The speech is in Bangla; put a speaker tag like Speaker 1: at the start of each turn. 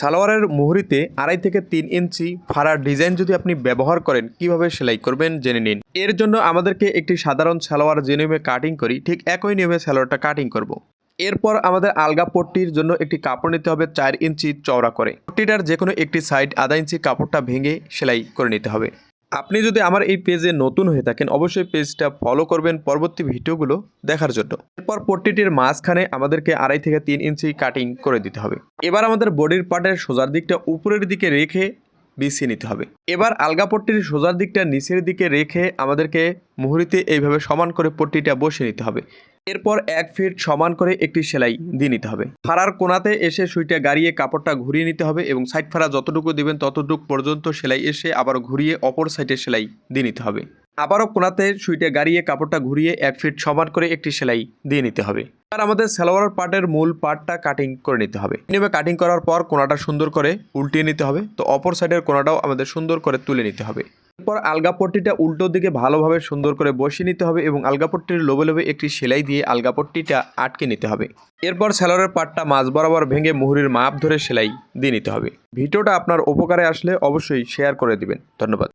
Speaker 1: সালোয়ারের মুহুরিতে আড়াই থেকে তিন ইঞ্চি ফাড়ার ডিজাইন যদি আপনি ব্যবহার করেন, কীভাবে সেলাই করবেন জেনে নিন। এর জন্য আমাদেরকে একটি সাধারণ সালোয়ার যে নিয়মে কাটিং করি, ঠিক একই নিয়মে সালোয়ারটা কাটিং করব। এরপর আমাদের আলগা পট্টির জন্য একটি কাপড় নিতে হবে চার ইঞ্চি চওড়া করে। পট্টিটার যে কোনো একটি সাইড আধা ইঞ্চি কাপড়টা ভেঙে সেলাই করে নিতে হবে। আপনি যদি আমার এই পেজে নতুন হয়ে থাকেন, অবশ্যই পেজটা ফলো করবেন পরবর্তী ভিডিওগুলো দেখার জন্য। এরপর পট্টিটির মাঝখানে আমাদেরকে আড়াই থেকে তিন ইঞ্চি কাটিং করে দিতে হবে। এবার আমাদের বডির পার্টের সোজার দিকটা উপরের দিকে রেখে বিছিয়ে নিতে হবে। এবার আলগা পট্টির সোজার দিকটা নিচের দিকে রেখে আমাদেরকে মুহুরিতে এইভাবে সমান করে পট্টিটা বসিয়ে নিতে হবে। এরপর এক ফিট সমান করে একটি সেলাই দিয়ে নিতে হবে। ফাড়ার কোনাতে এসে সুইটা গাড়িয়ে কাপড়টা ঘুরিয়ে নিতে হবে এবং সাইড ফাড়া যতটুকু দিবেন ততটুকু পর্যন্ত সেলাই এসে আবার ঘুরিয়ে অপর সাইডে সেলাই দিয়ে নিতে হবে। আবারও কোনাতে সুইটে গাড়িয়ে কাপড়টা ঘুরিয়ে এক ফিট সমান করে একটি সেলাই দিয়ে নিতে হবে। আর আমাদের সালোয়ার পার্টের মূল পার্টটা কাটিং করে নিতে হবে। নিয়মে কাটিং করার পর কোনাটা সুন্দর করে উল্টিয়ে নিতে হবে। তো অপর সাইডের কোনাটাও আমাদের সুন্দর করে তুলে নিতে হবে। এরপর আলগাপট্টিটা উল্টো দিকে ভালোভাবে সুন্দর করে বসিয়ে নিতে হবে এবং আলগাপট্টির লোবে লোবে একটি সেলাই দিয়ে আলগাপট্টিটা আটকে নিতে হবে। এরপর সেলরের পাটটা মাছ বরাবর ভেঙে মুহুরির মাপ ধরে সেলাই দিয়ে নিতে হবে। ভিডিওটা আপনার উপকারে আসলে অবশ্যই শেয়ার করে দিবেন। ধন্যবাদ।